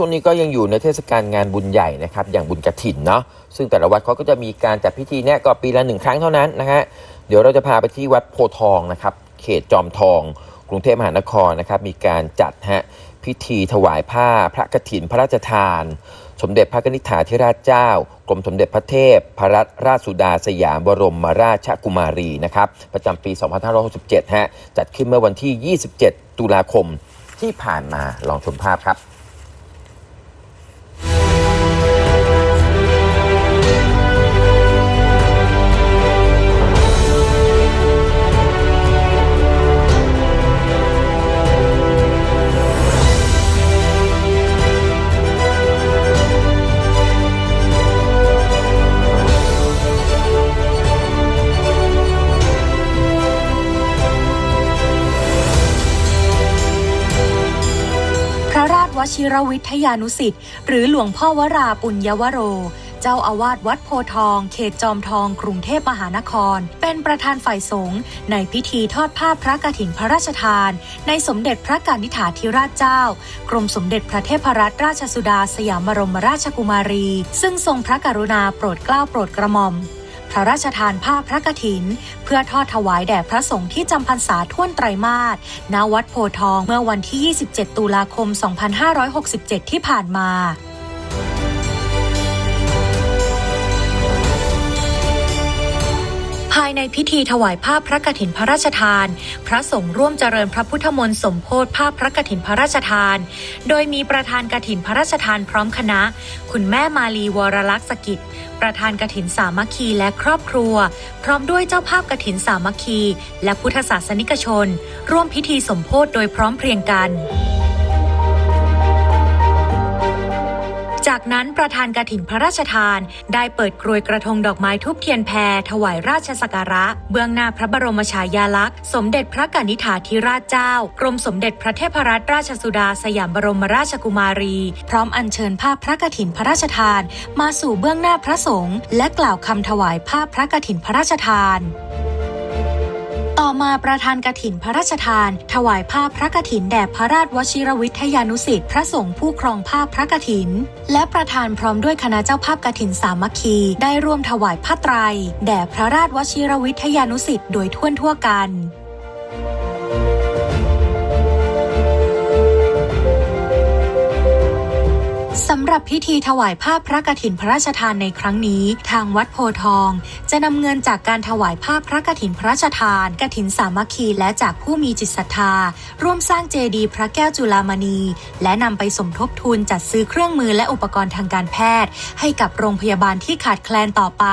ช่วงนี้ก็ยังอยู่ในเทศกาลงานบุญใหญ่นะครับ อย่างบุญกระถินเนาะซึ่งแต่ละวัดเขาก็จะมีการจัดพิธีเนี่ยก็ปีละหนึ่งครั้งเท่านั้นนะฮะเดี๋ยวเราจะพาไปที่วัดโพทองนะครับ เขตจอมทอง กรุงเทพมหานครนะครับ มีการจัดฮะพิธีถวายผ้าพระกฐินพระราชทาน สมเด็จพระนิธิถาธิราชเจ้ากรมสมเด็จพระเทพ พระราชสุดาสยามบรมราชกุมารีนะครับ ประจำปี 2567 ฮะ จัดขึ้นเมื่อวันที่ 27 ตุลาคมที่ผ่านมาลองชมภาพครับ ระราชวชิรวิทยานุสิทธิ์หรือหลวงพ่อวราปุญญวโร เจ้าอาวาสวัดโพทอง เขตจอมทอง กรุงเทพมหานคร เป็นประธานฝ่ายสงฆ์ในพิธีทอดผ้าพระกฐินพระราชทาน ในสมเด็จพระกนิษฐาธิราชเจ้า กรมสมเด็จพระเทพรัตนราชสุดาสยามบรมราชกุมารี ซึ่งทรงพระกรุณาโปรดเกล้าโปรดกระหม่อม พระราชทานผ้าพระกฐิน เพื่อทอดถวายแด่พระสงฆ์ที่จำพรรษาท่วนไตรมาสณวัดโพทองเมื่อวันที่ 27 ตุลาคม 2567 ที่ผ่านมาายในพิธีถวายผ้าพพระกฐินพระราชทาน พระสงฆ์ร่วมเจริญพระพุทธมนต์สมโพธิผ้าพระกฐินพระราชทาน โดยมีประธานกฐินพระราชทานพร้อมคณะ คุณแม่มาลีวรลักษณ์สกิจประธานกฐินสามัคคีและครอบครัว พร้อมด้วยเจ้าภาพกฐินสามัคคี และพุทธศาสนิกชน ร่วมพิธีสมโพธิโดยพร้อมเพรียงกัน จากนั้นประธานกฐินพระราชทาน ได้เปิดกรวยกระทงดอกไม้ทุบเทียนแพรถวายราชสักการะ เบื้องหน้าพระบรมฉายาลักษณ์ สมเด็จพระกนิษฐาธิราชเจ้า กรมสมเด็จพระเทพรัตนราชสุดาสยามบรมราชกุมารี พร้อมอัญเชิญภาพพระกฐินพระราชทาน มาสู่เบื้องหน้าพระสงฆ์และกล่าวคำถวายภาพพระกฐินพระราชทาน ต่อมาประธานกฐินพระราชทาน ถวายผ้าพระกฐินแด่พระราชวชิรวิทยานุสิทธิ์พระสงฆ์ผู้ครองผ้าพระกฐิน และประธานพร้อมด้วยคณะเจ้าภาพกฐินสามัคคี ได้ร่วมถวายผ้าไตรแด่พระราชวชิรวิทยานุสิทธิ์โดยทั่วทั่วกัน สำหรับพิธีถวายผ้าพระกฐินพระราชทานในครั้งนี้ ทางวัดโพทอง จะนำเงินจากการถวายผ้าพระกฐินพระราชทานกฐินสามัคคีและจากผู้มีจิตศรัทธา ร่วมสร้างเจดีย์พระแก้วจุลามณี และนำไปสมทบทุนจัดซื้อเครื่องมือและอุปกรณ์ทางการแพทย์ ให้กับโรงพยาบาลที่ขาดแคลนต่อไป